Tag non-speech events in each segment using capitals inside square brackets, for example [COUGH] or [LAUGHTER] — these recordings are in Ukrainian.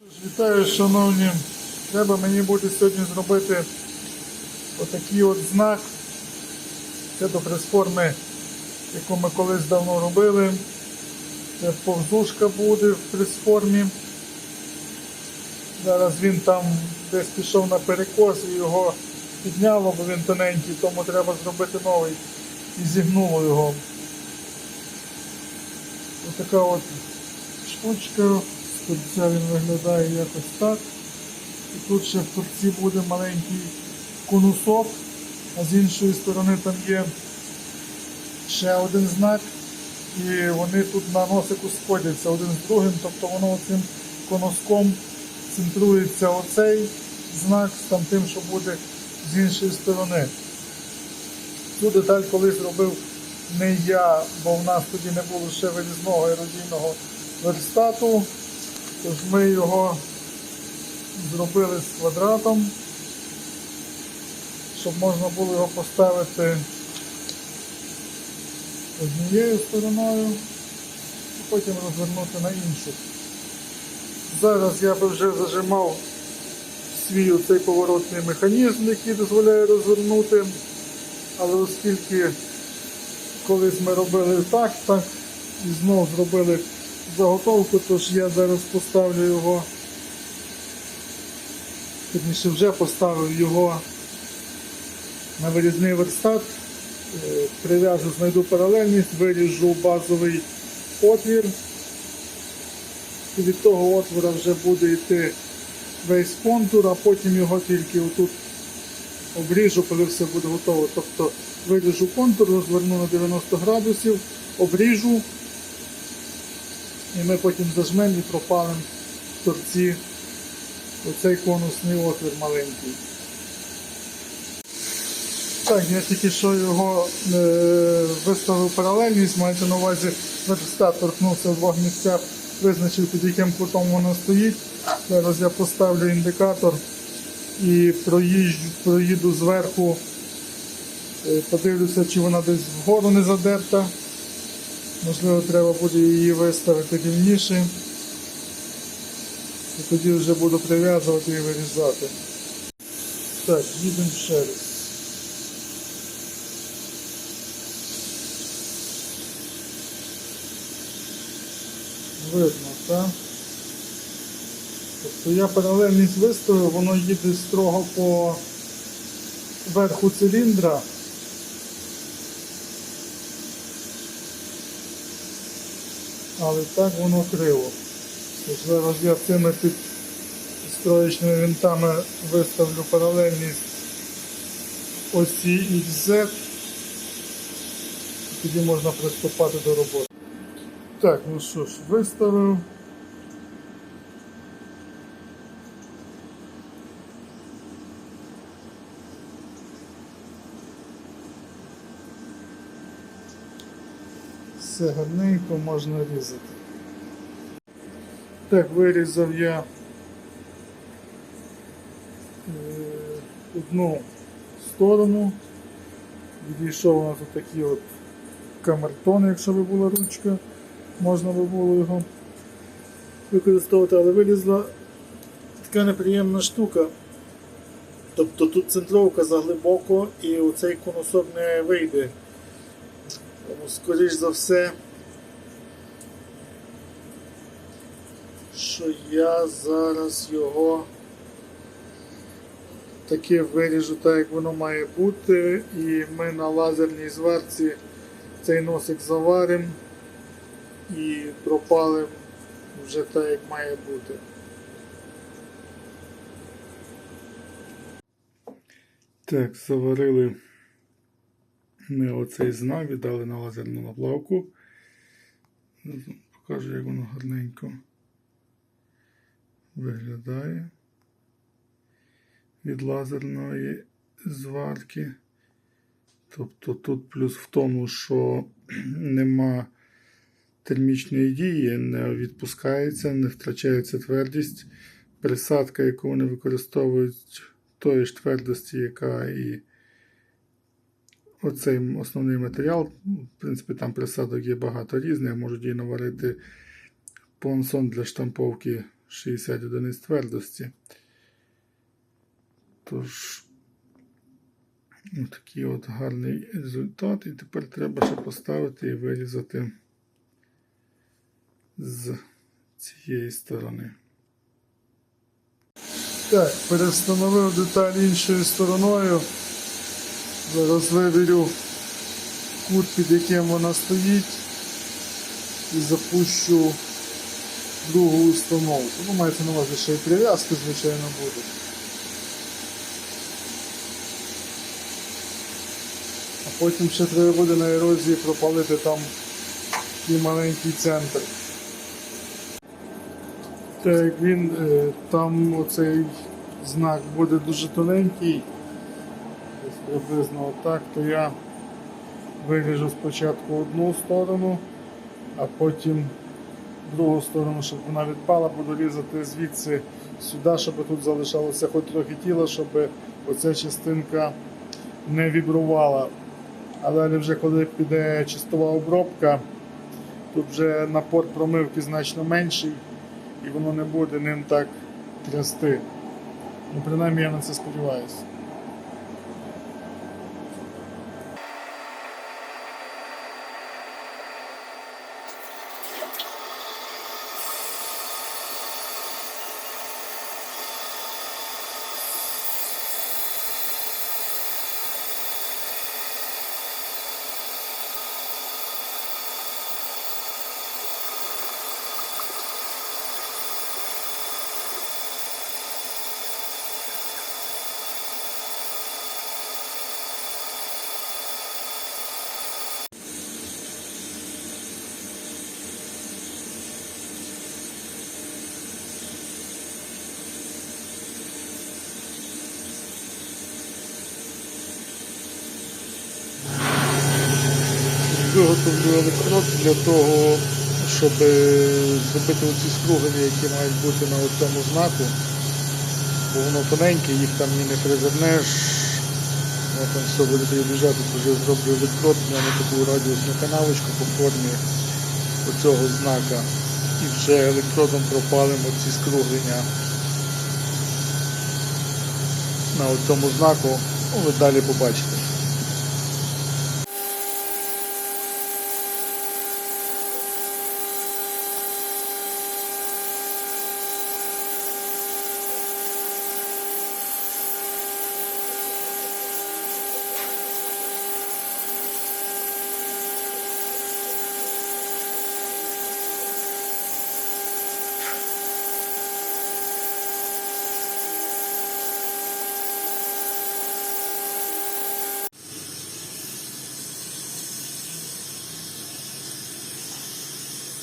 Вітаю, шановні. Треба мені буде сьогодні зробити отакий от знак. Це до прес-форми, яку ми колись давно робили. Це повзушка буде в прес-формі. Зараз він там десь пішов на перекос і його підняло, бо він тоненький, тому треба зробити новий. І зігнуло його. Ось така от штучка. Тобто він виглядає якось так. І тут ще в торці буде маленький конусок, а з іншої сторони там є ще один знак. І вони тут на носику сходяться один з другим, тобто воно цим конуском центрується оцей знак з тим, що буде з іншої сторони. Цю деталь колись робив не я, бо в нас тоді не було ще вирізного ерозійного верстату. Тож ми його зробили з квадратом, щоб можна було його поставити однією стороною і потім розвернути на іншу. Зараз я би вже зажимав свій оцей поворотний механізм, який дозволяє розвернути, але оскільки колись ми робили так, так і знов зробили заготовку, тож я зараз поставлю його, точніше вже поставив його на вирізний верстат, Е, прив'яжу, знайду паралельність, виріжу базовий отвір. І від того отвора вже буде йти весь контур, а потім його тільки отут обріжу, коли все буде готово. Тобто виріжу контур, розверну на 90 градусів, обріжу. І ми потім зажмемо і пропалимо в торці оцей конусний отвір маленький. Так, я тільки що його е, виставив паралельність, мається на увазі верстат торкнувся в двох місцях, визначив під яким кутом воно стоїть. Зараз я поставлю індикатор і проїжджу, проїду зверху, е, подивлюся, чи вона десь вгору не задерта. Можливо, треба буде її виставити рівніше. І тоді вже буду прив'язувати і вирізати. Так, їдемо ще раз. Видно, так? Тобто я паралельність виставив, воно їде строго по верху циліндра. Але так воно криво. Зараз я цими підстроєчними винтами виставлю паралельність осі XZ. Тоді можна приступати до роботи. Так, ну що ж, виставив. Все гарненько можна різати. Так, вирізав я е, одну сторону. Відійшов у нас отакі от камертони, якщо би була ручка, можна би було його використовувати, але вилізла така неприємна штука. Тобто тут центровка заглибоко і оцей конусок не вийде. Тому, скоріш за все, що я зараз його таки виріжу так, як воно має бути, і ми на лазерній зварці цей носик заваримо і пропалимо вже так, як має бути. Так, заварили ми оцей знак, віддали на лазерну наплавку. Покажу, як воно гарненько виглядає від лазерної зварки. Тобто тут плюс в тому, що [CLEARS THROAT] нема термічної дії, не відпускається, не втрачається твердість. Присадка, яку вони використовують, тої ж твердості, яка і оцей основний матеріал. В принципі, там присадок є багато різних, можуть її наварити понсон для штамповки 60 одиниць твердості. Тож, такий от гарний результат. І тепер треба ще поставити і вирізати з цієї сторони. Так, перестановив деталь іншою стороною. Зараз виберу кут, під яким вона стоїть, і запущу другу установку. Ну, мається на увазі, що і прив'язки, звичайно, будуть. А потім ще треба буде на ерозії пропалити там і маленький центр. Так він е, там оцей знак буде дуже тоненький, приблизно отак, то я виріжу спочатку одну сторону, а потім другу сторону, щоб вона відпала, буду різати звідси сюди, щоб тут залишалося хоч трохи тіла, щоб оця частинка не вібрувала. А далі вже коли піде чистова обробка, тут вже напор промивки значно менший і воно не буде ним так трясти. Ну, принаймні я на це сподіваюся. Виготовлю електрод для того, щоб зробити оці скруглення, які мають бути на цьому знаку. Бо воно тоненьке, їх там і не приземнеш. Воно там все буде приближати, то вже зроблю електрод, ньому таку радіусну канавочку по формі оцього знака. І вже електродом пропалимо ці скруглення на цьому знаку. Ви далі побачите.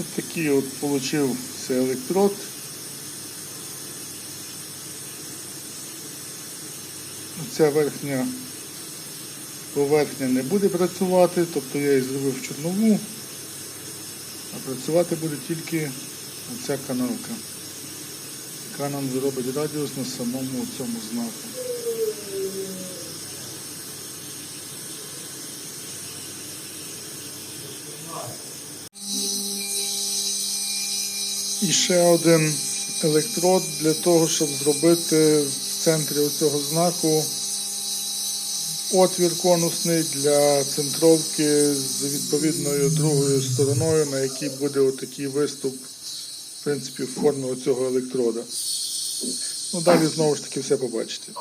Ось такий от получився електрод. Ця верхня поверхня не буде працювати, тобто я її зробив чорнову, а працювати буде тільки оця каналка, яка нам зробить радіус на самому цьому знаку. І ще один електрод для того, щоб зробити в центрі цього знаку отвір конусний для центровки з відповідною другою стороною, на якій буде отакий виступ в принципі, в формі оцього електрода. Ну, далі знову ж таки все побачите.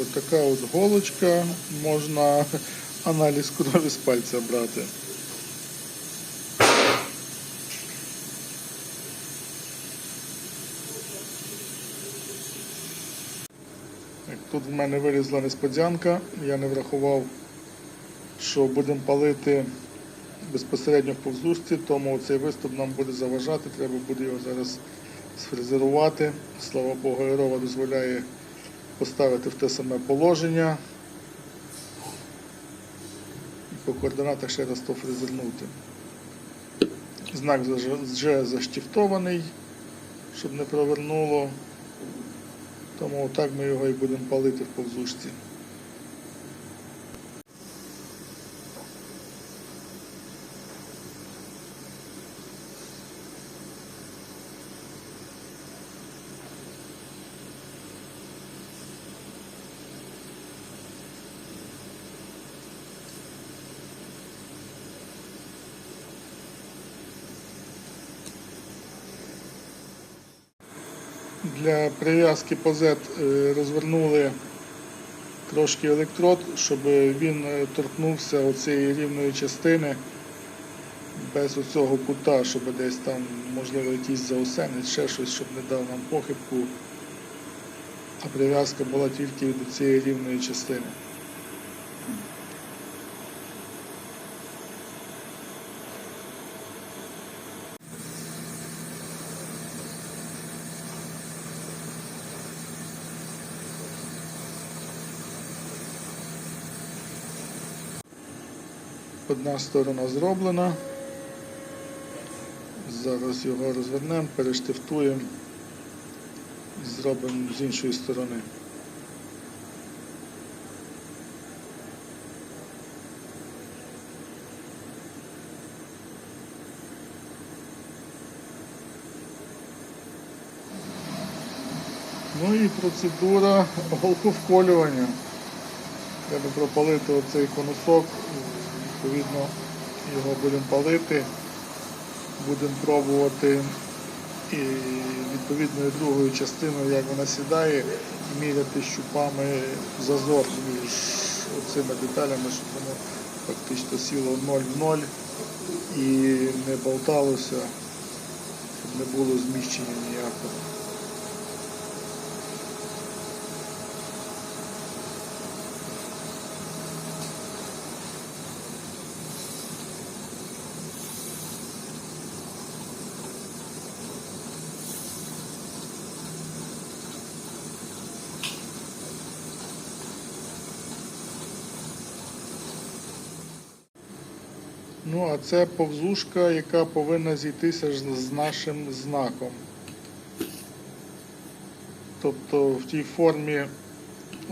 Ось така от голочка, можна аналіз крові з пальця брати. Тут в мене вилізла несподянка, я не врахував, що будемо палити безпосередньо в повзусті, тому цей виступ нам буде заважати, треба буде його зараз сфрезерувати. Слава Богу, Ірова дозволяє поставити в те саме положення і по координатах ще раз то фрезернути. Знак вже- заштіфтований, щоб не провернуло. Тому так ми його і будемо палити в повзушці. Для прив'язки позет розвернули трошки електрод, щоб він е, торкнувся оцієї рівної частини без оцього кута, щоб десь там, можливо, якийсь заосенець, ще щось, щоб не дав нам похибку. А прив'язка була тільки до цієї рівної частини. Одна сторона зроблена. Зараз його розвернемо, перештифтуємо і зробимо з іншої сторони. Ну і процедура голковколювання. Треба пропалити оцей конусок, відповідно його будемо палити, будемо пробувати і відповідною другою частиною, як вона сідає, міряти щупами зазор між оцими деталями, щоб воно фактично сіло 0 в 0 і не болталося, щоб не було зміщення ніякого. Ну, а це повзушка, яка повинна зійтися з нашим знаком. Тобто в тій формі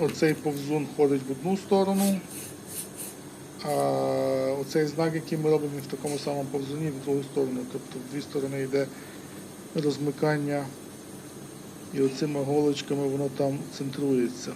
оцей повзун ходить в одну сторону, а оцей знак, який ми робимо в такому самому повзуні, в другу сторону. Тобто в дві сторони йде розмикання і оцими голочками воно там центрується.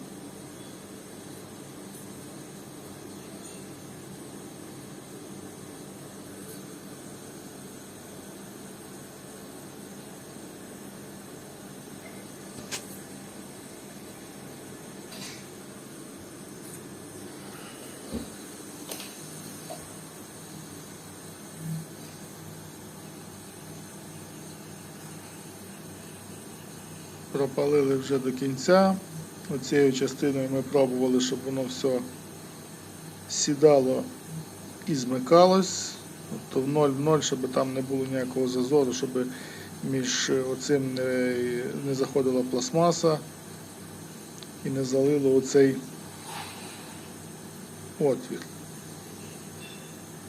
Пропалили вже до кінця. Оцією частиною ми пробували, щоб воно все сідало і змикалось. Тобто в 0 в 0, щоб там не було ніякого зазору, щоб між оцим не, не заходила пластмаса і не залило оцей отвір.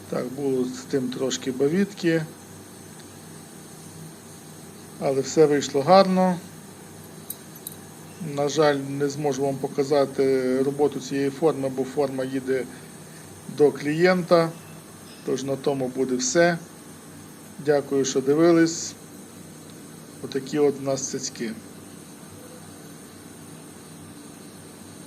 Так, було з тим трошки бавітки, але все вийшло гарно. На жаль, не зможу вам показати роботу цієї форми, бо форма їде до клієнта. Тож на тому буде все. Дякую, що дивились. Отакі от у нас цицьки.